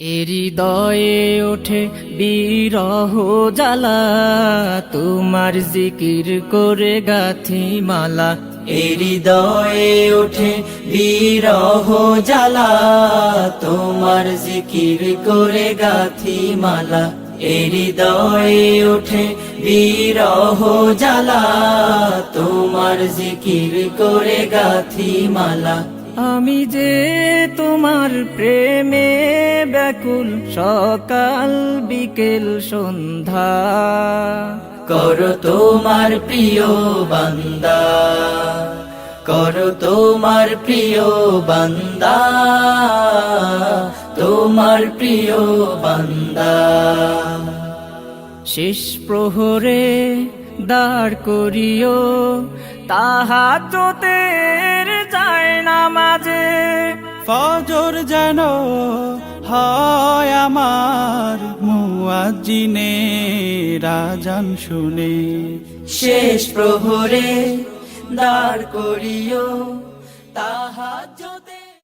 হৃদয়ে ওঠে বিরহ জ্বালা, তোমার জিকির করে গাথি মালা। হৃদয়ে ওঠে বিরহ জ্বালা, তোমার জিকির করে গাথি মালা। হৃদয়ে ওঠে বিরহ জ্বালা, তোমার জিকির করে গাথি মালা। আমি যে তোমার প্রেমে ব্যাকুল সকাল বিকেল সন্ধ্যা। করো তোমার প্রিয় বান্দা কর তোমার প্রিয় বান্দা তোমার প্রিয় বান্দা। শেষ প্রহরে দাঁড় করিও তাহা মাঝে ফজর যেন হয় আমার মুয়াজিনে রাজান শুনে। শেষ প্রহরে দাঁড় করিও তাহা